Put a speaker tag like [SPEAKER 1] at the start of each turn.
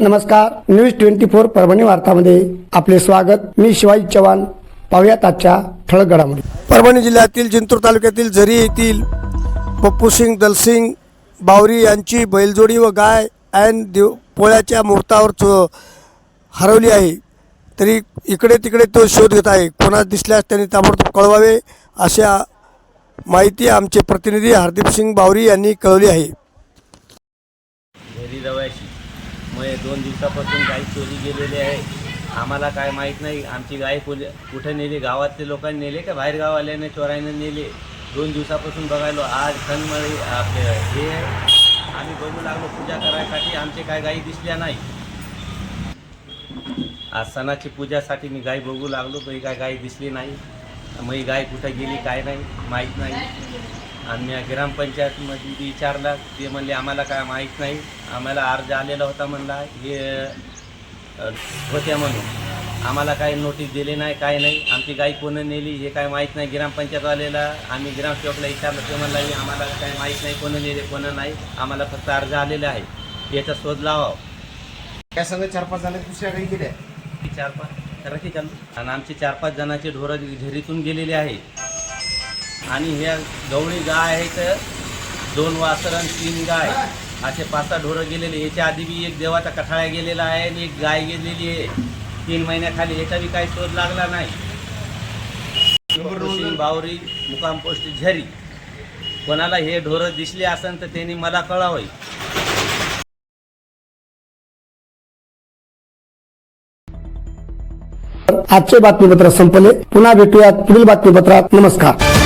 [SPEAKER 1] नमस्कार news twenty four Parbhani वार्तामध्ये आपले स्वागत. मी शिवाजी चव्हाण. पाहुयात आजच्या ठळक घडामोडी परभणी जिल्ह्यातील जिंतूर तालुक्यातील झरी येथील पप्पू सिंग दलसिंग बावरी यांची बैलजोडी व गाय ऐन देव पोळ्याच्या मुहूर्तावर चो हरवली आहे. तरी इकडे तिकडे तो शोध घेत आहे. कोणास दिसल्यास त्यांनी ताबडतोब कळवावे अशा माहिती आमचे प्रतिनिधी हरदीप सिंग बावरी यांनी कळवली आहे.
[SPEAKER 2] मग हे दोन दिवसापासून गाई चोरी गेलेली आहे. आम्हाला काय माहीत नाही. आमची गाय कुल कुठे नेली? गावातले लोकांनी नेले का बाहेर गाववाल्याने चोरायने नेले? दोन दिवसापासून बघायलो आज खनमळी आपले हे आम्ही बघू लागलो पूजा करायसाठी आमचे काय गाई दिसल्या नाही. आज सणाची पूजासाठी मी गाय बघू लागलो तर काय गाय दिसली नाही. मग ही गाय कुठं गेली काय नाही माहीत नाही. मी ग्रामपंचायतमध्ये विचारला ते म्हणले आम्हाला काय माहीत नाही. आम्हाला अर्ज आलेला होता म्हणला हे होत्या म्हणून. आम्हाला काही नोटीस दिली नाही काय नाही. आमची गाय कोण नेली हे काय माहीत नाही. ग्रामपंचायतवाल्याला आम्ही ग्रामसेवकला विचारलं ते म्हणला की आम्हाला काय माहीत नाही कोण नेले कोण नाही. आम्हाला फक्त अर्ज आलेला आहे. याचा शोध लावा
[SPEAKER 3] त्या संघ चार पाच जण दुसऱ्या काही गेल्या.
[SPEAKER 2] चार पाच करा की चालू. आणि आमचे चार पाच जणांचे ढोरं झरीतून गेलेले आहे. आणि ह्या गवळी गाय आहे तर दोन वासर आणि तीन गाय. असे पाच सहा ढोरं गेलेले याच्या आधी बी एक देवाचा कठाळा गेलेला आहे आणि एक गाय गेलेली आहे. तीन महिन्याखाली याचा बी काही शोध लागला नाही. बावरी मुकाम पोस्ट झरी. कोणाला हे ढोरं दिसले असेल तर त्यांनी मला कळावं.
[SPEAKER 1] आजचे बातमीपत्र संपले. पुन्हा भेटूयात पुढील बातमीपत्रात. नमस्कार.